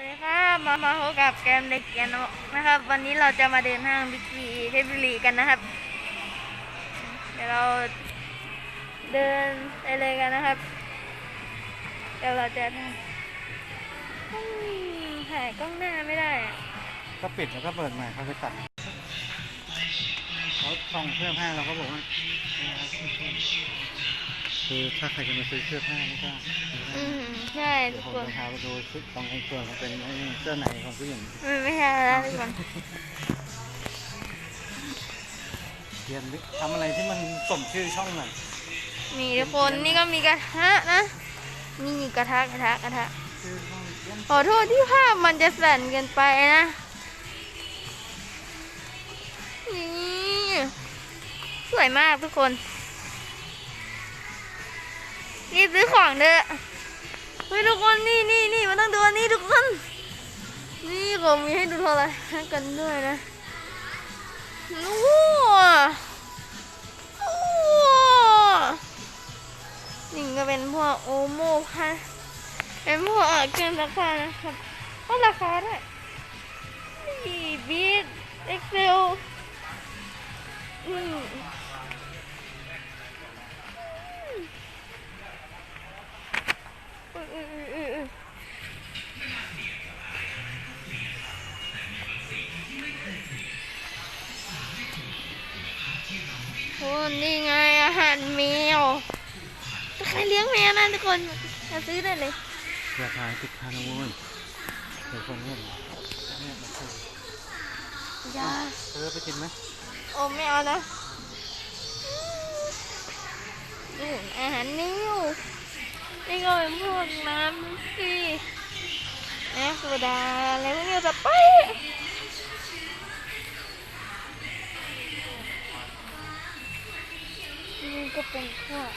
สวัสดีครับมามาพบกับแกมเด็กเกียนนะครับ วันนี้เราจะมาเดินห้างบิ๊กซีเพบุรีกันนะครับ เดี๋ยวเราเดินไปเลยกันนะครับ เดี๋ยวเราจะถ่ายกล้องหน้าไม่ได้อะก็ปิดแล้วก็เปิดใหม่เขาไปตัดเขาส่องเสื้อผ้าเราก็บอกว่า คือถ้าใครจะมาซื้อเสื้อผ้านี่ก็อืมใช่เดี๋ทุยวกผมคนจะพาไปดูชุดของไอ้ส่วนของเป็นไอ้เสื้อในของผู้หญิงมันไม่ใช่แล้วทุกคนเทียนดิทำอะไรที่มันสมชื่อช่องหน่อยนี่ทุกคนนี่ก็มีกระทะนะนี่กระทะกระทะกระทะชื่อช่องเทียนขอโทษที่ภาพมันจะสั่นเกินไปนะนี่สวยมากทุกคน นี่ซื้อของเด้อเฮ้ยทุกคนนี่นี่นี่มันต้องดูอันนี้ทุกคน นี่ก็มีให้ดูโทรทัศน์กันด้วยนะโอ้โหโอ้โหนี่ก็เป็นพวกโอโม่พันเป็นพวกเครื่องซักผ้านะครับก็ราคาด้วยนี่บีทเอ็กเซลอืมอืมอืมอืมอืมอืม โอ้นี่ไงอาหารแมวใครเลี้ยงแมวนะทุกคนมาซื้อได้เลยราคาติดคานะเว้ยเดี๋ยวคนเล่นเนี่ยมาซื้อยาเออไปกินไหมโอ้ไม่เอานะอืมอาหารนิ่ว นี่ก็เป็นพวกน้ำสิน้ำโซดาอะไรพวกนี้จะไปนี่ก็เป็นพวก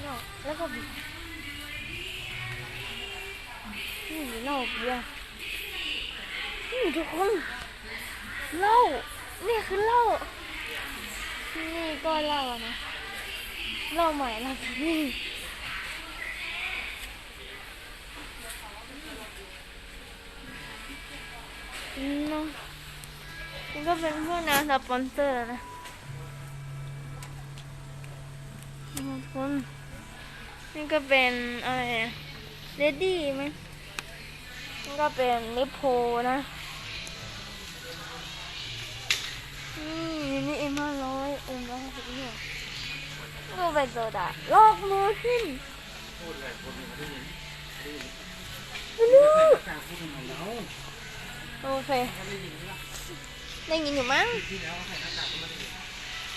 เหล้าแล้วก็บีนี่เหล้าเบียร์นี่ทุกคนเหล้านี่คือเหล้านี่ก็เหล้านะเหล้าใหม่เหล้าที่อืมเนะนี่ก็เป็นพวกน้ำสปอนเซอร์นะนี่ทุกคนนี่ก็เป็นอะไรเรดดี้ไหมนี่ก็เป็นนิโพนะนี่นี่เอ็มห้าร้อยเอ็มร้อยห้าสิบเนี่ยก็เป็นโซดาลอกมือขึ้นพูดเลยคนหนึ่ได้ยินไม่รู้ โอเค ได้ยินอยู่มั้ง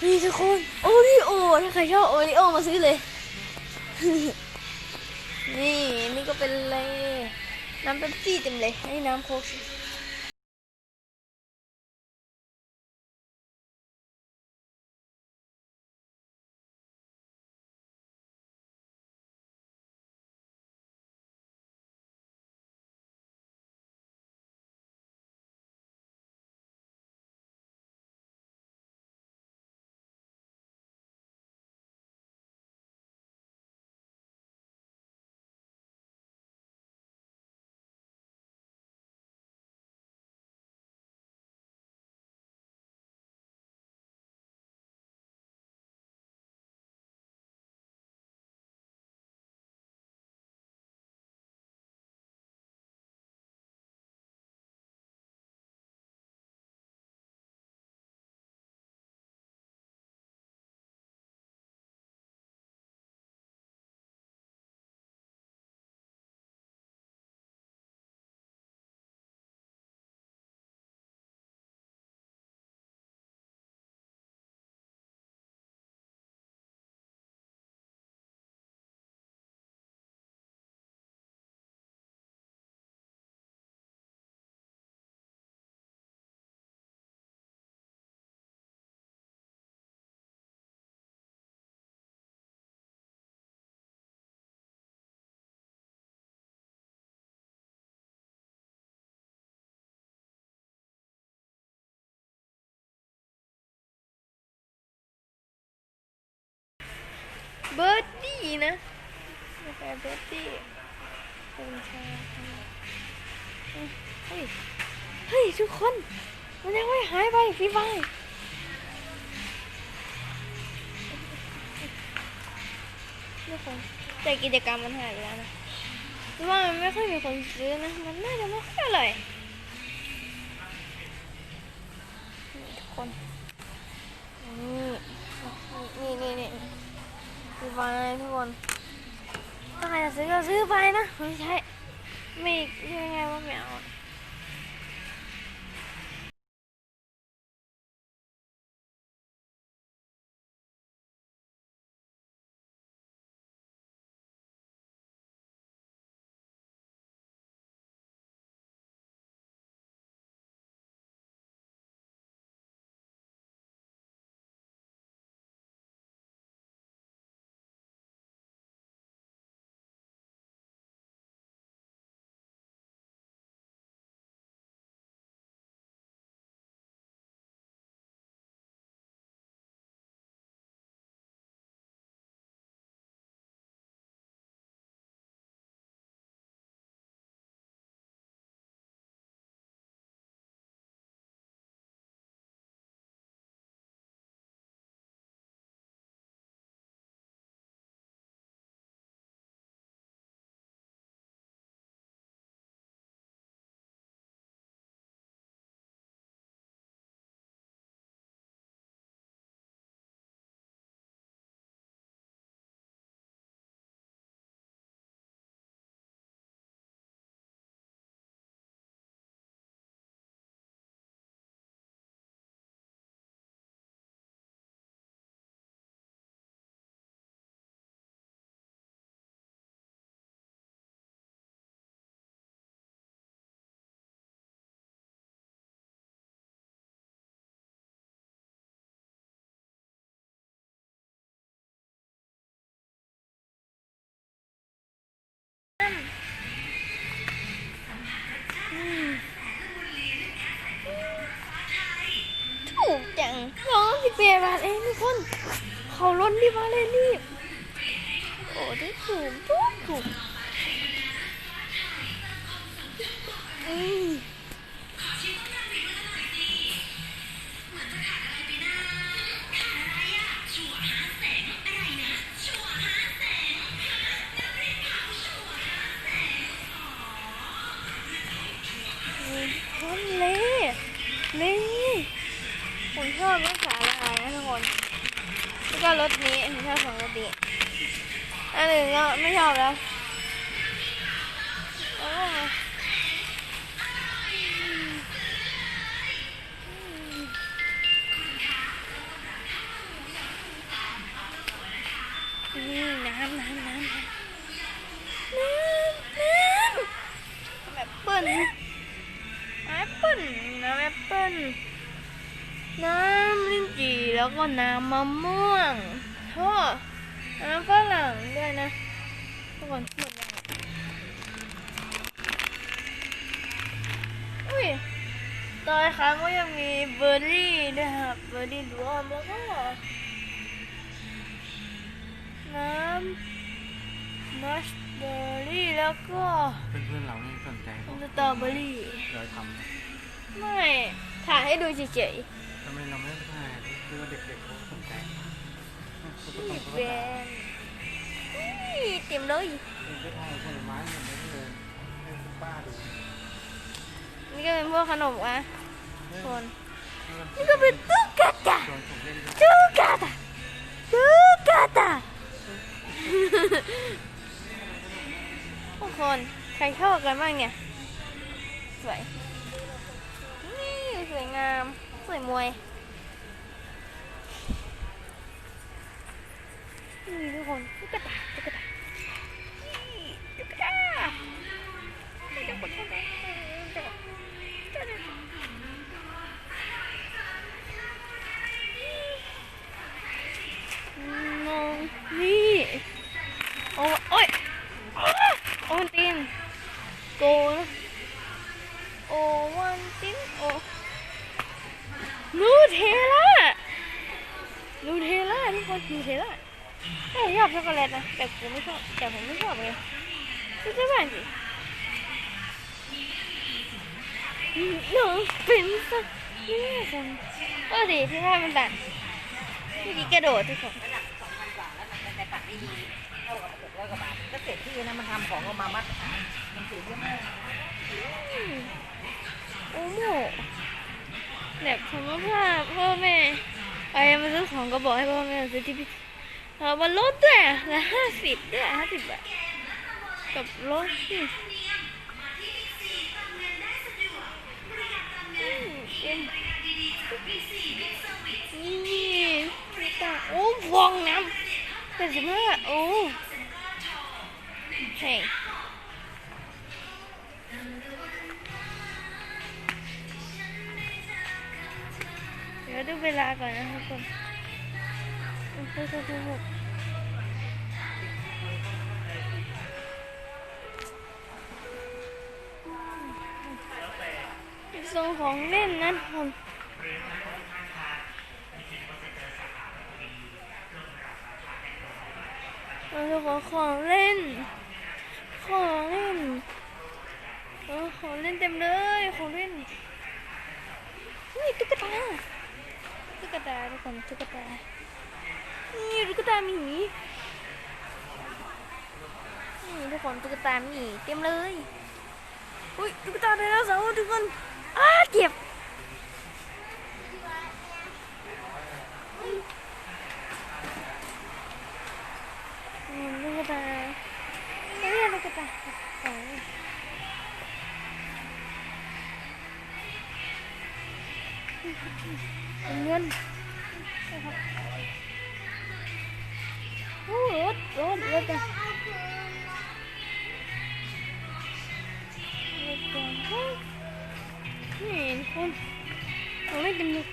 นี่ทุกคน โอริโอ ถ้าใครชอบโอริโอมาซื้อเลย นี่ นี่ก็เป็นเลย น้ำเป๊ปซี่เต็มเลย ให้น้ำโค้ก เบิร์ดดี้นะกาแฟเบิร์ดดี้ขอบคุณค่ะเฮ้ย เฮ้ย ทุกคน มันยังไม่หายไปพี่ไฟทุกคนแต่กิจกรรมมันหายไปแล้วนะเพราะว่ามันไม่ค่อยมีคนซื้อนะ มันน่าจะไม่ค่อยอร่อยทุกคน นี่ นี่นี่ ซื้อไปทุกคนถ้าใครจะซื้อก็ซื้อไปนะไม่ใช่ไม่ยังไงว่าไม่เอา เขาล้นที่มาเลยรีบโอ้ได้ถูกถูกถูกอืมคนเละเละผมชอบรสสาลายนะทุกคน ก็รสนี้ผมชอบสองรสนี้อันหนึ่งก็ไม่ชอบแล้วนี่น้ำน้ำน้ำน้ำน้ำแอปเปิ้ลแอปเปิ้ลน้ำแอปเปิ้ล น้ำลิ้นจี่แล้วก็น้ำมะม่วงทอดน้ำฝรั่งด้วยนะทุกคนหมดยังอะอุ้ยตอยครั้งก็ยังมีเบอร์รี่ด้วยครับเบอร์รี่รวมแล้วก็น้ำมัสเบอร์รี่แล้วก็เพื่อนๆเราไม่สนใจพวกสตรอเบอร์รี่เราทำนะไม่ถ่ายให้ดูเฉยทำไมเราไม่ถ่าคือว่าเด็กๆเขาสนใจเขาๆก็นี่ต้องเขาแบก็ถ่ายนนี่เต็มเลยเองก็ถ่ายผลไม้เหมือนเดิมให้คุณป้าดูนี่ก็เป็นพวกขนมอะคนนี่ก็เป็นตุ๊กตาตุ๊กตาตุ๊กตาทุกคนใครชอบกันบ้างเนี่ยสวย นี่สวยงาม สวย มวยนี่ทุกคนตุ๊กตาตุ๊ก นูเทล่านูเทล่าทุกคนนูเทล่าแต่ผมชอบช็อกโกแลตนะ แต่ผมไม่ชอบ แต่ผมไม่ชอบไงซื้อได้สิน้องเป็นสักแม่คนก็ดีที่ว่ามันตัดเมื่อกี้กระโดดทุกคนระดับสองพันกว่าแล้วมันแต่ตัดไม่ดีเท่ากับหกร้อยกว่าบาทก็เสร็จที่นะมันทำของออกมามัดขายมันถือเยอะมากโอ้โห แบบสมมติว่าพ่อแม่ไปมาซื้อของก็บอกให้พ่อแม่ซื้อที่พี่เอามาลดด้วยอะละห้าสิบด้วยห้าสิบบาทกับรถที่อืมเอ็มนี่มีตาโอ้ฟองน้ำเป็นสิบห้าโอ้เฮ้ ยเดี๋ยวดูเวลาก่อนนะครับคนโอ้โหโอ้โหโอ้โหส่งของเล่นนะคนเราจะขอของเล่น ของเล่นเออของเล่นเต็มเลย ของเล่นนี่ตุ๊กตา กตาทุกคนตุ๊กตานี่ตุ๊กตาหมีนี่ทุกคนตุ๊กตาหมีเต็มเลยอุ้ยตุ๊กตาไดโนเสาร์ทุกคนอ้าเจ็บ ถรถรถจ้ะรถจ้ะเฮ้ยนี่เห็นคนเอาไม่เต็มเลย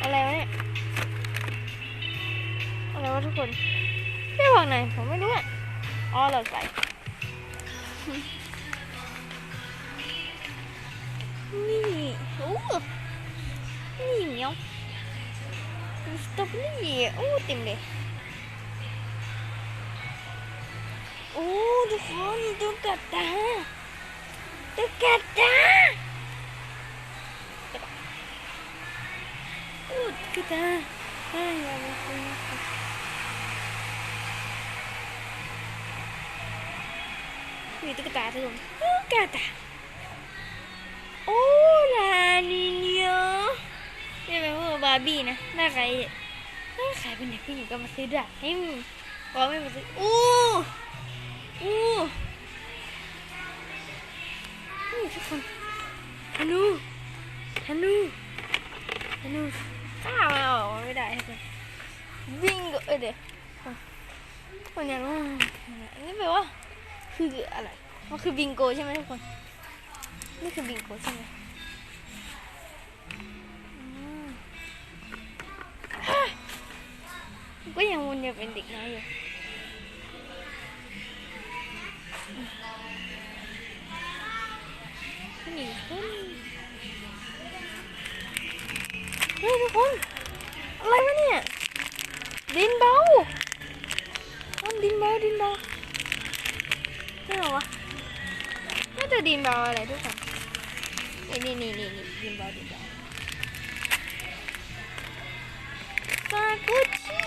อะไรวะเนี่ยอะไรวะทุกคนไม่บอกหน่อยผมไม่รู้อะอ๋อเราใส่นี่โอ้นี่เหนียวสตรอเบอรี่โอ้เต็มเลย โอ้ทุกคนตุ๊กตาตุ๊กตาโอ้ตุ๊กตาไอ้ยาม่คุ้นะครับมีตุ๊กตาทุกคนตุ๊กตาโอ้ลานินโยนี่เป็นพวกบาร์บี้นะถ้าใครถ้าขายเป็นเด็กผู้หญิงก็มาซื้อด้ให้มึงพอไม่มาซื้ออู้ อู้นี่ทุกคนธนูธนูธนูข้ามันออกมาไม่ได้ทุกคนวิ่งก็เอเดี๋ยวคนอย่างว่าอันนี้แปลว่าคืออะไรมันคือบิงโกใช่ไหมทุกคน นี่คือบิงโกใช่ไหมก็ยังวนเดียวเป็นเด็กน้อยอยู่ นี่คนเฮ้ยทุกคนอะไรวะเนี่ย ดินเบาอ้าวดินเบาดินเบานี่หรอวะน่าจะดินเบาอะไรทุกคนนี่นี่นี่นี่ดินเบาดินเบาซากุชิ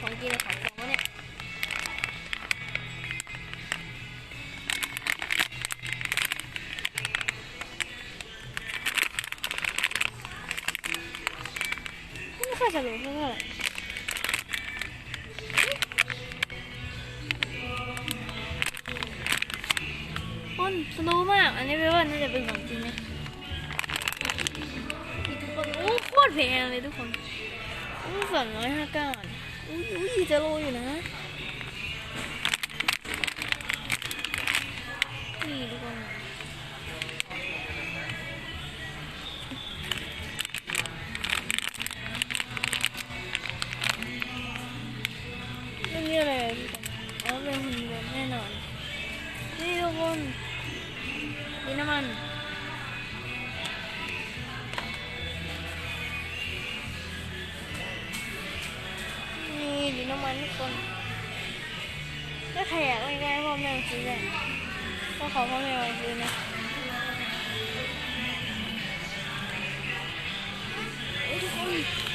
ของกินของของวะเนี่ย จะรู้เท่าไหร่คนสโลว์มาก อันนี้ไม่ว่าน่าจะเป็นของจริงไหมทุกคนโอ้โคตรแพงเลยทุกคนอู้สองร้อยห้าเก้าอุ้ยอุ้ยจะโลอยู่นะ นน้ำมันทุกคนถ้าใครอยากได้ก็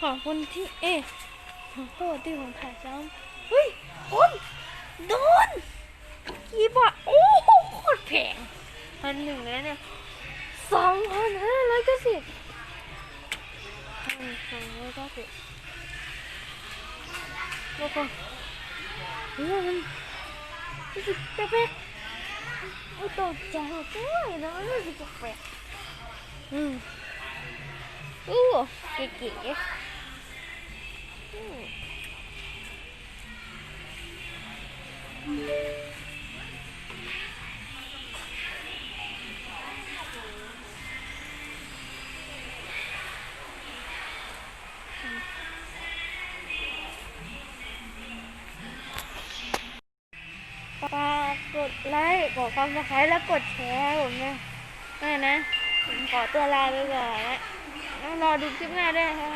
ขอบคุณที่เอ๊ะขอโทษที่ผมถ่ายซ้ำเฮ้ยคนโดนกี่บาทโอ้โหโคตรแพงพันหนึ่งแล้วเนี่ยสองพันห้าร้อยเก้าสิบพันสองร้อยเก้าสิบแล้วก็เฮ้ยมันรู้สึกแปลกๆโอ้ตกใจหมดด้วยนะรู้สึกแปลกอืมอู้เก๋ๆ ไลค์กดความสไครต์แล้วกดแชร์ผมนะนั่นนะผมขอตัวลาไปก่อนนะแล้วรอดูคลิปหน้าด้วยนะครับ